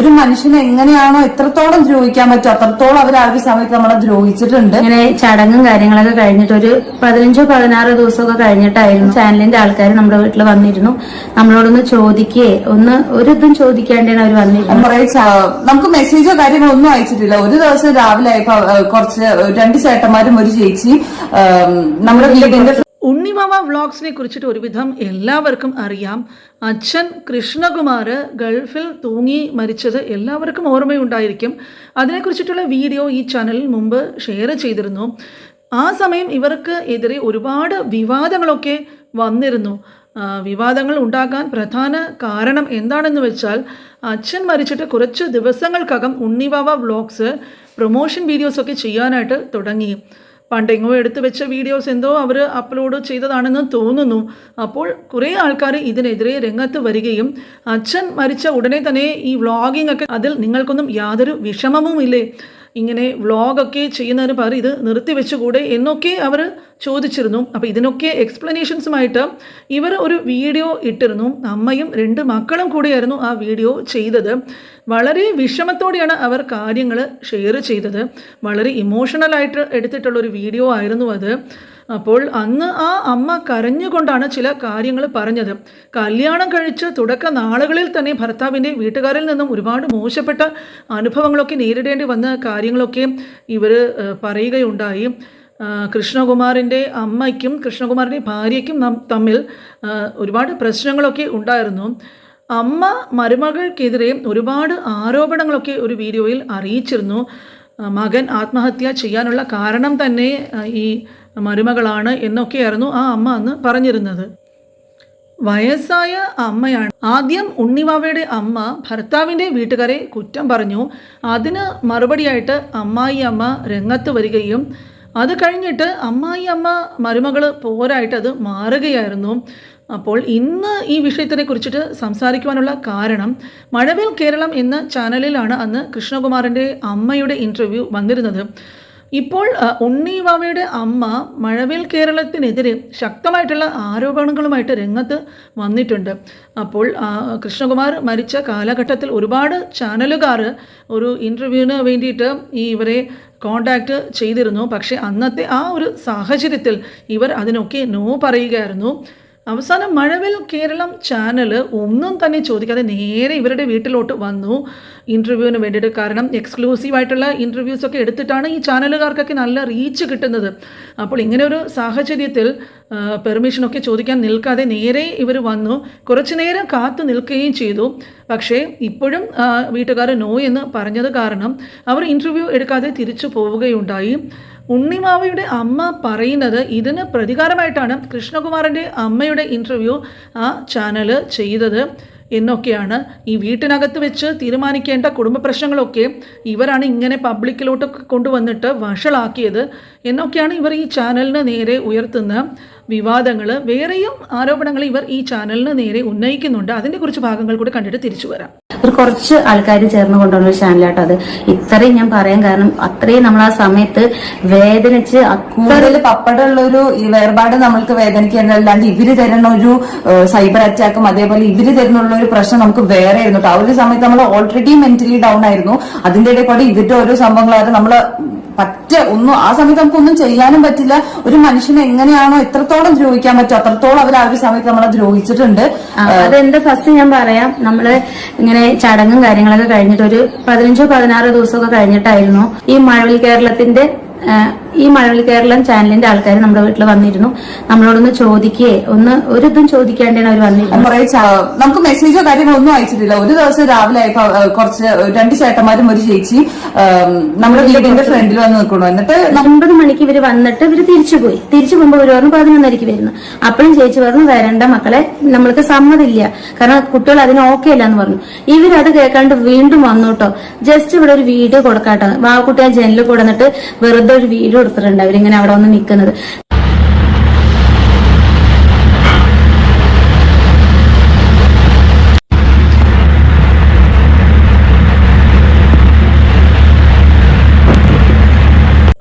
ഒരു മനുഷ്യനെ എങ്ങനെയാണോ എത്രത്തോളം ദ്രോഹിക്കാൻ പറ്റും അത്രത്തോളം അവർ ആ ഒരു സമയത്ത് നമ്മളെ ദ്രോഹിച്ചിട്ടുണ്ട്. ഇങ്ങനെ ചടങ്ങും കാര്യങ്ങളൊക്കെ കഴിഞ്ഞിട്ട് ഒരു പതിനഞ്ചോ പതിനാറോ ദിവസമൊക്കെ കഴിഞ്ഞിട്ടായിരുന്നു ചാനലിന്റെ ആൾക്കാർ നമ്മുടെ വീട്ടിൽ വന്നിരുന്നു. നമ്മളോടൊന്ന് ചോദിക്കേ ഒന്ന് ഒരു ഇതും ചോദിക്കാണ്ടാണ് അവർ വന്നിരുന്നത്. കുറെ നമുക്ക് മെസ്സേജോ കാര്യങ്ങളോ ഒന്നും അയച്ചിട്ടില്ല. ഒരു ദിവസം രാവിലെ ആയപ്പോ കുറച്ച് രണ്ട് ചേട്ടന്മാരും ഒരു ചേച്ചി നമ്മുടെ വീടിന്റെ ഉണ്ണിമാമ വ്ളോഗ്സിനെ കുറിച്ചിട്ട് ഒരുവിധം എല്ലാവർക്കും അറിയാം. അച്ഛൻ കൃഷ്ണകുമാർ ഗൾഫിൽ തൂങ്ങി മരിച്ചത് എല്ലാവർക്കും ഓർമ്മയുണ്ടായിരിക്കും. അതിനെക്കുറിച്ചിട്ടുള്ള വീഡിയോ ഈ ചാനലിൽ മുമ്പ് ഷെയർ ചെയ്തിരുന്നു. ആ സമയം ഇവർക്ക് എതിരെ ഒരുപാട് വിവാദങ്ങളൊക്കെ വന്നിരുന്നു. വിവാദങ്ങൾ ഉണ്ടാകാൻ പ്രധാന കാരണം എന്താണെന്ന് വെച്ചാൽ അച്ഛൻ മരിച്ചിട്ട് കുറച്ച് ദിവസങ്ങൾക്കകം ഉണ്ണിവാവ വ്ളോഗ്സ് പ്രൊമോഷൻ വീഡിയോസൊക്കെ ചെയ്യാനായിട്ട് തുടങ്ങി. പണ്ടെങ്ങോ എടുത്തു വെച്ച വീഡിയോസ് എന്തോ അവർ അപ്ലോഡ് ചെയ്തതാണെന്ന് തോന്നുന്നു. അപ്പോൾ കുറേ ആൾക്കാർ ഇതിനെതിരെ രംഗത്ത് വരികയും അച്ഛൻ മരിച്ച ഉടനെ തന്നെ ഈ വ്ളോഗിംഗ് ഒക്കെ അതിൽ നിങ്ങൾക്കൊന്നും യാതൊരു വിഷമവുമില്ലേ? ഇങ്ങനെ വ്ളോഗൊക്കെ ചെയ്യുന്നതിന് പകരം ഇത് നിർത്തിവെച്ചുകൂടെ എന്നൊക്കെ അവർ ചോദിച്ചിരുന്നു. അപ്പോൾ ഇതിനൊക്കെ എക്സ്പ്ലനേഷൻസുമായിട്ട് ഇവർ ഒരു വീഡിയോ ഇട്ടിരുന്നു. അമ്മയും രണ്ട് മക്കളും കൂടിയായിരുന്നു ആ വീഡിയോ ചെയ്തത്. വളരെ വിഷമത്തോടെയാണ് അവർ കാര്യങ്ങൾ ഷെയർ ചെയ്തത്. വളരെ ഇമോഷണലായിട്ട് എടുത്തിട്ടുള്ള ഒരു വീഡിയോ ആയിരുന്നു അത്. അപ്പോൾ അന്ന് ആ അമ്മ കരഞ്ഞുകൊണ്ടാണ് ചില കാര്യങ്ങൾ പറഞ്ഞത്. കല്യാണം കഴിച്ച് തുടക്ക നാളുകളിൽ തന്നെ ഭർത്താവിന്റെ വീട്ടുകാരിൽ നിന്നും ഒരുപാട് മോശപ്പെട്ട അനുഭവങ്ങളൊക്കെ നേരിടേണ്ടി വന്ന കാര്യങ്ങളൊക്കെ ഇവർ പറയുകയുണ്ടായി. കൃഷ്ണകുമാറിന്റെ അമ്മയ്ക്കും കൃഷ്ണകുമാറിന്റെ ഭാര്യയ്ക്കും തമ്മിൽ ഒരുപാട് പ്രശ്നങ്ങളൊക്കെ ഉണ്ടായിരുന്നു. അമ്മ മരുമകൾക്കെതിരെ ഒരുപാട് ആരോപണങ്ങളൊക്കെ ഒരു വീഡിയോയിൽ അറിയിച്ചിരുന്നു. മകൻ ആത്മഹത്യ ചെയ്യാനുള്ള കാരണം തന്നെ ഈ മരുമകളാണ് എന്നൊക്കെയായിരുന്നു ആ അമ്മ അന്ന് പറഞ്ഞിരുന്നത്. വയസ്സായ അമ്മയാണ്. ആദ്യം ഉണ്ണിവാവയുടെ അമ്മ ഭർത്താവിന്റെ വീട്ടുകാരെ കുറ്റം പറഞ്ഞു. അതിന് മറുപടിയായിട്ട് അമ്മായി അമ്മ രംഗത്ത് വരികയും അത് കഴിഞ്ഞിട്ട് അമ്മായി അമ്മ മരുമകൾ പോരായിട്ട് അത് മാറുകയായിരുന്നു. അപ്പോൾ ഇന്ന് ഈ വിഷയത്തിനെ കുറിച്ചിട്ട് സംസാരിക്കുവാനുള്ള കാരണം മഴവിൽ കേരളം എന്ന ചാനലിലാണ് അന്ന് കൃഷ്ണകുമാറിന്റെ അമ്മയുടെ ഇന്റർവ്യൂ വന്നിരുന്നത്. ഇപ്പോൾ ഉണ്ണി വാവയുടെ അമ്മ മഴവിൽ കേരളത്തിനെതിരെ ശക്തമായിട്ടുള്ള ആരോപണങ്ങളുമായിട്ട് രംഗത്ത് വന്നിട്ടുണ്ട്. അപ്പോൾ കൃഷ്ണകുമാർ മരിച്ച കാലഘട്ടത്തിൽ ഒരുപാട് ചാനലുകാർ ഒരു ഇന്റർവ്യൂവിന് വേണ്ടിയിട്ട് ഈ ഇവരെ കോണ്ടാക്ട് ചെയ്തിരുന്നു. പക്ഷേ അന്നത്തെ ആ ഒരു സാഹചര്യത്തിൽ ഇവർ അതിനൊക്കെ നോ പറയുകയായിരുന്നു. അവസാനം മഴവിൽ കേരളം ചാനൽ ഒന്നും തന്നെ ചോദിക്കാതെ നേരെ ഇവരുടെ വീട്ടിലോട്ട് വന്നു. ഇന്റർവ്യൂവിന് വേണ്ടിയിട്ട് കാരണം എക്സ്ക്ലൂസീവ് ആയിട്ടുള്ള ഇന്റർവ്യൂസ് ഒക്കെ എടുത്തിട്ടാണ് ഈ ചാനലുകാർക്കൊക്കെ നല്ല റീച്ച് കിട്ടുന്നത്. അപ്പോൾ ഇങ്ങനെ ഒരു സാഹചര്യത്തിൽ പെർമിഷനൊക്കെ ചോദിക്കാൻ നിൽക്കാതെ നേരെ ഇവർ വന്നു. കുറച്ചു നേരം കാത്തു നിൽക്കുകയും ചെയ്തു. പക്ഷേ ഇപ്പോഴും വീട്ടുകാർ നോ എന്ന് പറഞ്ഞത് കാരണം അവർ ഇന്റർവ്യൂ എടുക്കാതെ തിരിച്ചു പോവുകയുണ്ടായി. ഉണ്ണിമാവയുടെ അമ്മ പറയുന്നത് ഇതിന് പ്രതികാരമായിട്ടാണ് കൃഷ്ണകുമാറിന്റെ അമ്മയുടെ ഇന്റർവ്യൂ ആ ചാനൽ ചെയ്തത്. എന്നൊക്കെയാണ് ഈ വീട്ടിനകത്ത് വെച്ച് തീരുമാനിക്കേണ്ട കുടുംബ പ്രശ്നങ്ങളൊക്കെ ഇവരാണ് ഇങ്ങനെ പബ്ലിക്കിലോട്ട് കൊണ്ടുവന്നിട്ട് വഷളാക്കിയത് എന്നൊക്കെയാണ് ഇവർ ഈ ചാനലിന് നേരെ ഉയർത്തുന്ന വിവാദങ്ങൾ വേറെയും ആരോപണങ്ങൾ ഇവർ ഈ ചാനലിന് നേരെ ഉന്നയിക്കുന്നുണ്ട്. അതിന്റെ കുറച്ച് ഭാഗങ്ങൾ കൂടി കണ്ടിട്ട് തിരിച്ചു വരാം. ഒരു കുറച്ച് ആൾക്കാർ ചേർന്ന് കൊണ്ടുവന്ന ഒരു ചാനലാട്ടോ അത്. ഇത്രയും ഞാൻ പറയാൻ കാരണം അത്രയും നമ്മൾ ആ സമയത്ത് വേദനിച്ച് കൂടുതൽ പപ്പടമുള്ള ഒരു വേർപാട് നമ്മൾക്ക് വേദനിക്കാൻ അല്ലാണ്ട് ഇവർ തരുന്ന ഒരു സൈബർ അറ്റാക്കും അതേപോലെ ഇവർ തരുന്നുള്ള ഒരു പ്രശ്നം നമുക്ക് വേറെ ആയിരുന്നു ആ ഒരു സമയത്ത് നമ്മൾ ഓൾറെഡി മെന്റലി ഡൗൺ ആയിരുന്നു. അതിന്റെ ഇടയിൽ കൂടെ ഇവരുടെ ഓരോ സംഭവങ്ങളായിരുന്നു. നമ്മൾ പറ്റ ഒന്നും ആ സമയത്ത് നമുക്കൊന്നും ചെയ്യാനും പറ്റില്ല. ഒരു മനുഷ്യനെ എങ്ങനെയാണോ എത്രത്തോളം ദ്രോഹിക്കാൻ പറ്റും. അത്രത്തോളം അവർ ആ ഒരു സമയത്ത് നമ്മളെ ദ്രോഹിച്ചിട്ടുണ്ട്. അതെന്റെ ഫസ്റ്റ് ഞാൻ പറയാം നമ്മൾ ഇങ്ങനെ ചടങ്ങും കാര്യങ്ങളൊക്കെ കഴിഞ്ഞിട്ട് ഒരു പതിനഞ്ചോ പതിനാറോ ദിവസമൊക്കെ കഴിഞ്ഞിട്ടായിരുന്നു ഈ മഴവിൽ കേരളത്തിന്റെ ഈ മഴവിൽ കേരളം ചാനലിന്റെ ആൾക്കാർ നമ്മുടെ വീട്ടിൽ വന്നിരുന്നു. നമ്മളോടൊന്ന് ചോദിക്കേ ഒന്ന് ഒരു ഇതും ചോദിക്കാണ്ടാണ് അവർ വന്നിരുന്നത്. നമുക്ക് മെസ്സേജോ കാര്യങ്ങളോ ഒന്നും അയച്ചിട്ടില്ല. ഒരു ദിവസം രാവിലെ ആയപ്പോ കുറച്ച് രണ്ട് ചേട്ടന്മാരും ഒരു ചേച്ചി നമ്മുടെ വീടിന്റെ ഫ്രണ്ടിൽ വന്ന് നിൽക്കണു എന്നിട്ട് ഒമ്പത് മണിക്ക് ഇവർ വന്നിട്ട് ഇവർ തിരിച്ചു പോയി. തിരിച്ചു പോകുമ്പോൾ ഒരു പറഞ്ഞു പതിനൊന്നരക്ക് വരുന്നു. അപ്പോഴും ചേച്ചി പറഞ്ഞു വരണ്ട മക്കളെ നമ്മൾക്ക് സമ്മതില്ല. കാരണം കുട്ടികൾ അതിന് ഓക്കെ അല്ല എന്ന് പറഞ്ഞു. ഇവരത് കേൾക്കാണ്ട് വീണ്ടും വന്നു കേട്ടോ. ജസ്റ്റ് ഇവിടെ ഒരു വീഡിയോ കൊടുക്കാട്ടോ. വാക്കുട്ടി ആ ജനലിൽ കൊടുന്നിട്ട് വെറുതെ ഒരു വീഡിയോ കൊടുത്തിട്ടുണ്ട്. അവരിങ്ങനെ അവിടെ വന്ന് നിൽക്കുന്നത്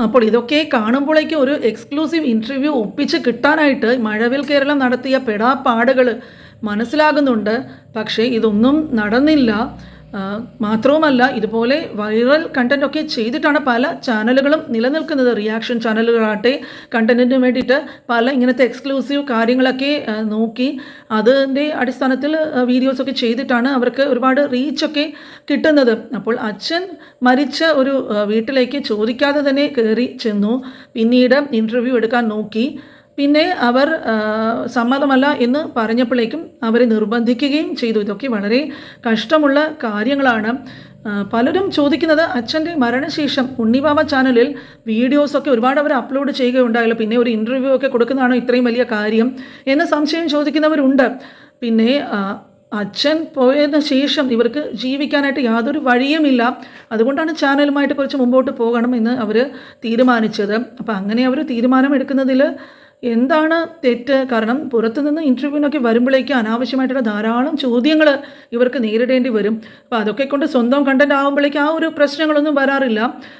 അപ്പോൾ ഇതൊക്കെ കാണുമ്പോഴേക്കും ഒരു എക്സ്ക്ലൂസീവ് ഇന്റർവ്യൂ ഒപ്പിച്ച് കിട്ടാനായിട്ട് മഴവിൽ കേരളം നടത്തിയ പെടാപ്പാടുകൾ മനസ്സിലാകുന്നുണ്ട്. പക്ഷേ ഇതൊന്നും നടന്നില്ല. മാത്രവുമല്ല ഇതുപോലെ വൈറൽ കണ്ടന്റ് ഒക്കെ ചെയ്തിട്ടാണ് പല ചാനലുകളും നിലനിൽക്കുന്നത്. റിയാക്ഷൻ ചാനലുകളാകട്ടെ കണ്ടന്റിന് വേണ്ടിയിട്ട് പല ഇങ്ങനത്തെ എക്സ്ക്ലൂസീവ് കാര്യങ്ങളൊക്കെ നോക്കി അതിന്റെ അടിസ്ഥാനത്തിൽ വീഡിയോസൊക്കെ ചെയ്തിട്ടാണ് അവർക്ക് ഒരുപാട് റീച്ചൊക്കെ കിട്ടുന്നത്. അപ്പോൾ അച്ഛൻ മരിച്ച ഒരു വീട്ടിലേക്ക് ചോദിക്കാതെ തന്നെ കയറി ചെന്നു. പിന്നീട് ഇന്റർവ്യൂ എടുക്കാൻ നോക്കി. പിന്നെ അവർ സമ്മതമല്ല എന്ന് പറഞ്ഞപ്പോഴേക്കും അവരെ നിർബന്ധിക്കുകയും ചെയ്തു. ഇതൊക്കെ വളരെ കഷ്ടമുള്ള കാര്യങ്ങളാണ്. പലരും ചോദിക്കുന്നത് അച്ഛന്റെ മരണശേഷം ഉണ്ണിബാബ ചാനലിൽ വീഡിയോസൊക്കെ ഒരുപാട് അവർ അപ്ലോഡ് ചെയ്യുകയുണ്ടായല്ലോ. പിന്നെ ഒരു ഇന്റർവ്യൂ ഒക്കെ കൊടുക്കുന്നതാണോ ഇത്രയും വലിയ കാര്യം എന്ന സംശയം ചോദിക്കുന്നവരുണ്ട്. പിന്നെ അച്ഛൻ പോയതിന് ശേഷം ഇവർക്ക് ജീവിക്കാനായിട്ട് യാതൊരു വഴിയുമില്ല. അതുകൊണ്ടാണ് ചാനലുമായിട്ട് കുറച്ച് മുമ്പോട്ട് പോകണം എന്ന് അവർ തീരുമാനിച്ചത്. അപ്പോൾ അങ്ങനെ അവർ തീരുമാനം എടുക്കുന്നതിൽ എന്താണ് തെറ്റ്? കാരണം പുറത്തുനിന്ന് ഇന്റർവ്യൂവിനൊക്കെ വരുമ്പോഴേക്കും അനാവശ്യമായിട്ടുള്ള ധാരാളം ചോദ്യങ്ങൾ ഇവർക്ക് നേരിടേണ്ടി വരും. അപ്പോൾ അതൊക്കെ കൊണ്ട് സ്വന്തം കണ്ടന്റ് ആകുമ്പോഴേക്കും ആ ഒരു പ്രശ്നങ്ങളൊന്നും വരാറില്ല.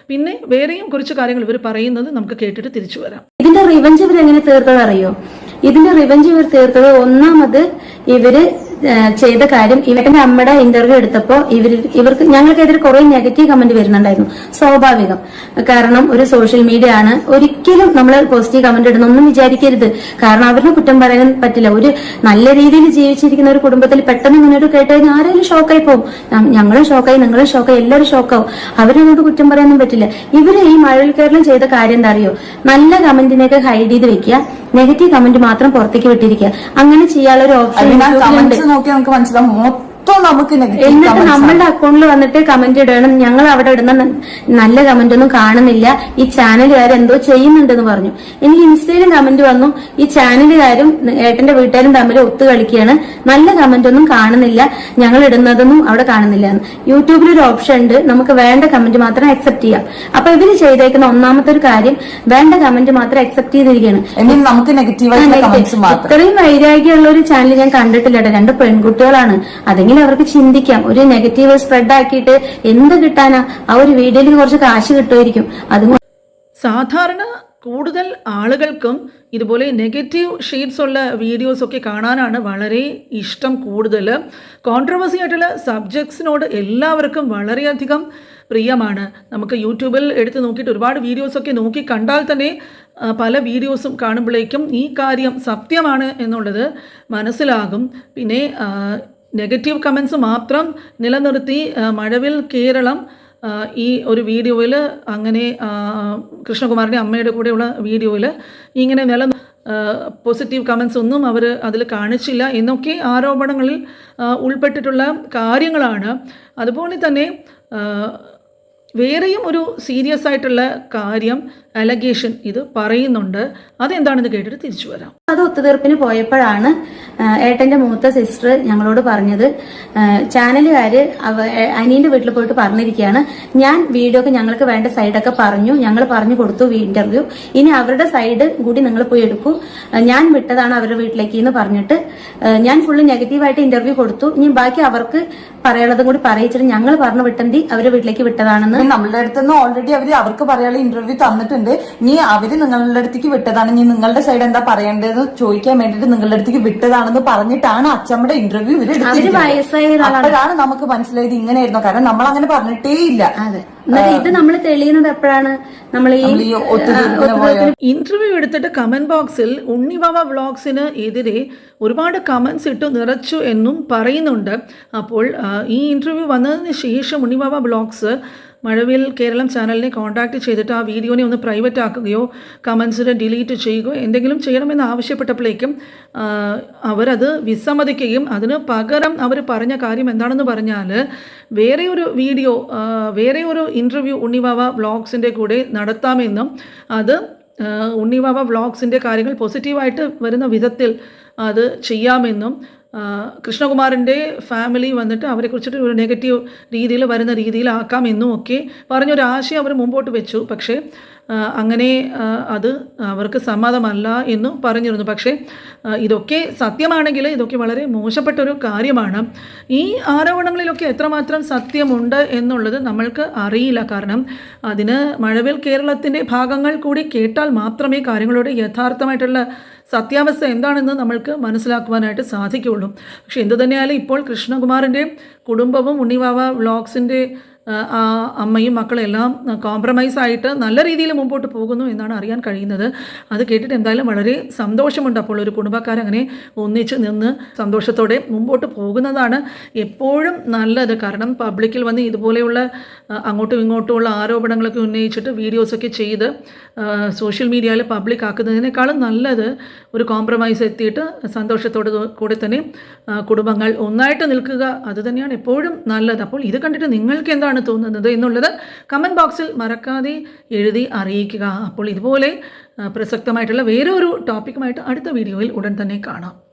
പിന്നെ വേറെയും കുറച്ച് കാര്യങ്ങൾ ഇവർ പറയുന്നത് നമുക്ക് കേട്ടിട്ട് തിരിച്ചു വരാം. ഇതിന്റെ റിവഞ്ച് ഇവർ എങ്ങനെ തീർത്തത് അറിയോ? ഇതിന്റെ റിവഞ്ച് ഇവർ തീർത്തത് ഒന്നാമത് ഇവർ ചെയ്ത കാര്യം ഇവരുടെ അമ്മയുടെ ഇന്റർവ്യൂ എടുത്തപ്പോൾ ഇവർ ഇവർക്ക് ഞങ്ങൾക്കെതിരെ കുറെ നെഗറ്റീവ് കമന്റ് വരുന്നുണ്ടായിരുന്നു. സ്വാഭാവികം. കാരണം ഒരു സോഷ്യൽ മീഡിയ ആണ്. ഒരിക്കലും നമ്മൾ പോസിറ്റീവ് കമന്റ് ഇടുന്നൊന്നും വിചാരിക്കരുത്. കാരണം അവരുടെ കുറ്റം പറയാൻ പറ്റില്ല. ഒരു നല്ല രീതിയിൽ ജീവിച്ചിരിക്കുന്ന ഒരു കുടുംബത്തിൽ പെട്ടെന്ന് ഇങ്ങനെ ഒരു കേട്ട് കഴിഞ്ഞാൽ ആരെങ്കിലും ഷോക്കായി പോകും ഞങ്ങളും ഷോക്കായി നിങ്ങളും ഷോക്കായി എല്ലാവരും ഷോക്കാവും അവരങ്ങോട്ട് കുറ്റം പറയാനൊന്നും പറ്റില്ല. ഇവർ ഈ മഴവിൽ കേരളം ചെയ്ത കാര്യം എന്താ അറിയോ? നല്ല കമന്റിനെയൊക്കെ ഹൈഡ് ചെയ്ത് വെക്കുക. നെഗറ്റീവ് കമന്റ് മാത്രം പുറത്തേക്ക് വിട്ടിരിക്കുക. അങ്ങനെ ചെയ്യാനുള്ള ഒരു ഓപ്ഷൻ അതിന് യൂട്യൂബിലുണ്ട് കമന്റ്സ് നോക്കി നമുക്ക് മനസ്സിലാവും മൊത്തം നമുക്ക് നെഗറ്റീവ് എന്നിട്ട് നമ്മളുടെ അക്കൗണ്ടിൽ വന്നിട്ട് കമന്റ് ഇടണം. ഞങ്ങൾ അവിടെ ഇടുന്ന നല്ല കമന്റ് ഒന്നും കാണുന്നില്ല. ഈ ചാനലുകാർ എന്തോ ചെയ്യുന്നുണ്ടെന്ന് പറഞ്ഞു. എനിക്ക് ഇൻസ്റ്റയിലും കമന്റ് വന്നു. ഈ ചാനലുകാരും ഏട്ടന്റെ വീട്ടുകാരും തമ്മിൽ ഒത്തു കളിക്കുകയാണ്. നല്ല കമന്റ് ഒന്നും കാണുന്നില്ല. ഞങ്ങൾ ഇടുന്നതൊന്നും അവിടെ കാണുന്നില്ല. യൂട്യൂബിൽ ഒരു ഓപ്ഷൻ ഉണ്ട്. നമുക്ക് വേണ്ട കമന്റ് മാത്രം അക്സെപ്റ്റ് ചെയ്യാം. അപ്പൊ ഇവർ ചെയ്തേക്കുന്ന ഒന്നാമത്തെ ഒരു കാര്യം വേണ്ട കമന്റ് മാത്രം അക്സെപ്റ്റ് ചെയ്തിരിക്കുകയാണ്. നമുക്ക് മാത്രം. ഇത്രയും വൈരാഗ്യമുള്ള ഒരു ചാനൽ ഞാൻ കണ്ടിട്ടില്ല രണ്ട് പെൺകുട്ടികളാണ്. അതെങ്കിലും അവർക്ക് ചിന്തിക്കാം. ഒരു നെഗറ്റീവ് സ്പ്രെഡ് ആക്കിയിട്ട് എന്ത് കിട്ടാനാ? ആ ഒരു വീഡിയോയിൽ കുറച്ച് കാശ് കിട്ടുമായിരിക്കും. അതുകൊണ്ട് സാധാരണ കൂടുതൽ ആളുകൾക്കും ഇതുപോലെ നെഗറ്റീവ് ഷെയ്ഡ്സ് ഉള്ള വീഡിയോസ് ഒക്കെ കാണാനാണ് വളരെ ഇഷ്ടം കൂടുതൽ. കോൺട്രവേഴ്സി ആയിട്ടുള്ള സബ്ജക്ട്സിനോട് എല്ലാവർക്കും വളരെയധികം പ്രിയമാണ്. നമുക്ക് യൂട്യൂബിൽ എടുത്ത് നോക്കിയിട്ട് ഒരുപാട് വീഡിയോസൊക്കെ നോക്കി കണ്ടാൽ തന്നെ പല വീഡിയോസും കാണുമ്പോഴേക്കും ഈ കാര്യം സത്യമാണ് എന്നുള്ളത് മനസ്സിലാകും. പിന്നെ നെഗറ്റീവ് കമൻസ് മാത്രം നിലനിർത്തി മഴവിൽ കേരളം ഈ ഒരു വീഡിയോയിൽ അങ്ങനെ കൃഷ്ണകുമാറിന്റെ അമ്മയുടെ കൂടെയുള്ള വീഡിയോയിൽ ഇങ്ങനെ നില പോസിറ്റീവ് കമൻസ് ഒന്നും അവർ അതിൽ കാണിച്ചില്ല എന്നൊക്കെ ആരോപണങ്ങളിൽ ഉൾപ്പെട്ടിട്ടുള്ള കാര്യങ്ങളാണ്. അതുപോലെ തന്നെ വേറെയും ഒരു സീരിയസ് ആയിട്ടുള്ള കാര്യം അലഗേഷൻ ഇത് പറയുന്നുണ്ട്. അതെന്താണെന്ന് കേട്ടിട്ട് തിരിച്ചു വരാം. അത് ഒത്തുതീർപ്പിന് പോയപ്പോഴാണ് ഏട്ടന്റെ മൂത്ത സിസ്റ്റർ ഞങ്ങളോട് പറഞ്ഞത്. ചാനലുകാര് അനീന്റെ വീട്ടിൽ പോയിട്ട് പറഞ്ഞിരിക്കുകയാണ് ഞാൻ വീഡിയോ ഒക്കെ ഞങ്ങൾക്ക് വേണ്ട സൈഡൊക്കെ പറഞ്ഞു ഞങ്ങൾ പറഞ്ഞു കൊടുത്തു ഇന്റർവ്യൂ ഇനി അവരുടെ സൈഡ് കൂടി നിങ്ങൾ പോയി എടുക്കൂ. ഞാൻ വിട്ടതാണ് അവരുടെ വീട്ടിലേക്ക് എന്ന് പറഞ്ഞിട്ട് ഞാൻ ഫുള്ള് നെഗറ്റീവായിട്ട് ഇന്റർവ്യൂ കൊടുത്തു. ഇനി ബാക്കി അവർക്ക് പറയാനുള്ളതും കൂടി പറയിച്ചിട്ട് ഞങ്ങൾ പറഞ്ഞു വിട്ടെന്തി അവരുടെ വീട്ടിലേക്ക് വിട്ടതാണെന്ന്. നമ്മളുടെ അടുത്തുനിന്ന് ഓൾറെഡി അവർ അവർക്ക് പറയാനുള്ള ഇന്റർവ്യൂ തന്നിട്ടുണ്ട്. ഇനി അവർ നിങ്ങളുടെ അടുത്തേക്ക് വിട്ടതാണ്. ഇനി നിങ്ങളുടെ സൈഡ് എന്താ ചോദിക്കാൻ വേണ്ടിട്ട് നിങ്ങളുടെ അടുത്തേക്ക് വിട്ടതാണെന്ന് പറഞ്ഞിട്ടാണ് അച്ഛമ്മയുടെ ഇന്റർവ്യൂ ഇവർ എടുത്തിരിക്കുന്നത്. വയസ്സായ ഒരാളാണ്. അപ്പോഴാണ് നമുക്ക് മനസ്സിലായത് ഇങ്ങനെയായിരുന്നു. കാരണം നമ്മൾ അങ്ങനെ പറഞ്ഞിട്ടേ ഇല്ല എന്നിട്ട് ഇത് നമ്മൾ തെളിയുന്നത് എപ്പോഴാണ്? നമ്മൾ ഈ ഇന്റർവ്യൂ എടുത്തിട്ട് കമന്റ് ബോക്സിൽ ഉണ്ണിവാവ വ്ളോഗ്സിന് എതിരെ ഒരുപാട് കമന്റ്സ് ഇട്ടു നിറച്ചു എന്നും പറയുന്നുണ്ട്. അപ്പോൾ ഈ ഇന്റർവ്യൂ വന്നതിന് ശേഷം ഉണ്ണിവാവ വ്ളോഗ്സ് മഴവിൽ കേരളം ചാനലിനെ കോൺടാക്ട് ചെയ്തിട്ട് ആ വീഡിയോനെ ഒന്ന് പ്രൈവറ്റ് ആക്കുകയോ കമൻസിനെ ഡിലീറ്റ് ചെയ്യുകയോ എന്തെങ്കിലും ചെയ്യണമെന്ന് ആവശ്യപ്പെട്ടപ്പോഴേക്കും അവരത് വിസമ്മതിക്കുകയും അതിന് പകരം അവർ പറഞ്ഞ കാര്യം എന്താണെന്ന് പറഞ്ഞാൽ വേറെ ഒരു വീഡിയോ വേറെ ഒരു ഇന്റർവ്യൂ ഉണ്ണിവാവ വ്ളോഗ്സിന്റെ കൂടെ നടത്താമെന്നും അത് ഉണ്ണിവാവ വ്ളോഗ്സിന്റെ കാര്യങ്ങൾ പോസിറ്റീവായിട്ട് വരുന്ന വിധത്തിൽ അത് ചെയ്യാമെന്നും കൃഷ്ണകുമാറിന്റെ ഫാമിലി വന്നിട്ട് അവരെ കുറിച്ചിട്ട് ഒരു നെഗറ്റീവ് രീതിയിൽ വരുന്ന രീതിയിലാക്കാം എന്നും ഒക്കെ പറഞ്ഞൊരാശയം അവർ മുമ്പോട്ട് വെച്ചു. പക്ഷേ അങ്ങനെ അത് അവർക്ക് സമ്മതമല്ല എന്നും പറഞ്ഞിരുന്നു. പക്ഷേ ഇതൊക്കെ സത്യമാണെങ്കിൽ ഇതൊക്കെ വളരെ മോശപ്പെട്ടൊരു കാര്യമാണ്. ഈ ആരോപണങ്ങളിലൊക്കെ എത്രമാത്രം സത്യമുണ്ട് എന്നുള്ളത് നമ്മൾക്ക് അറിയില്ല. കാരണം അതിന് മഴവിൽ കേരളത്തിന്റെ ഭാഗങ്ങൾ കൂടി കേട്ടാൽ മാത്രമേ കാര്യങ്ങളുടെ യഥാർത്ഥമായിട്ടുള്ള സത്യാവസ്ഥ എന്താണെന്ന് നമ്മൾക്ക് മനസ്സിലാക്കുവാനായിട്ട് സാധിക്കുകയുള്ളൂ. പക്ഷേ എന്തു തന്നെയായാലും ഇപ്പോൾ കൃഷ്ണകുമാറിന്റെ കുടുംബവും ഉണ്ണിവാവ വ്ളോഗ്സിന്റെ ആ അമ്മയും മക്കളെല്ലാം കോംപ്രമൈസ് ആയിട്ട് നല്ല രീതിയിൽ മുമ്പോട്ട് പോകുന്നു എന്നാണ് അറിയാൻ കഴിയുന്നത്. അത് കേട്ടിട്ട് എന്തായാലും വളരെ സന്തോഷമുണ്ട്. അപ്പോൾ ഒരു കുടുംബക്കാരങ്ങനെ ഒന്നിച്ച് നിന്ന് സന്തോഷത്തോടെ മുമ്പോട്ട് പോകുന്നതാണ് എപ്പോഴും നല്ലത്. കാരണം പബ്ലിക്കിൽ വന്ന് ഇതുപോലെയുള്ള അങ്ങോട്ടും ഇങ്ങോട്ടുമുള്ള ആരോപണങ്ങളൊക്കെ ഉന്നയിച്ചിട്ട് വീഡിയോസൊക്കെ ചെയ്ത് സോഷ്യൽ മീഡിയയിൽ പബ്ലിക് ആക്കുന്നതിനേക്കാളും നല്ലത് ഒരു കോംപ്രമൈസ് എത്തിയിട്ട് സന്തോഷത്തോടെ കൂടെ തന്നെ കുടുംബങ്ങൾ ഒന്നായിട്ട് നിൽക്കുക. അത് തന്നെയാണ് എപ്പോഴും നല്ലത്. അപ്പോൾ ഇത് കണ്ടിട്ട് നിങ്ങൾക്ക് എന്താണ് തോന്നുന്നത് എന്നുള്ളത് കമന്റ് ബോക്സിൽ മറക്കാതെ എഴുതി അറിയിക്കുക. അപ്പോൾ ഇതുപോലെ പ്രസക്തമായിട്ടുള്ള വേറെ ഒരു ടോപ്പിക്കുമായിട്ട് അടുത്ത വീഡിയോയിൽ ഉടൻ തന്നെ കാണാം.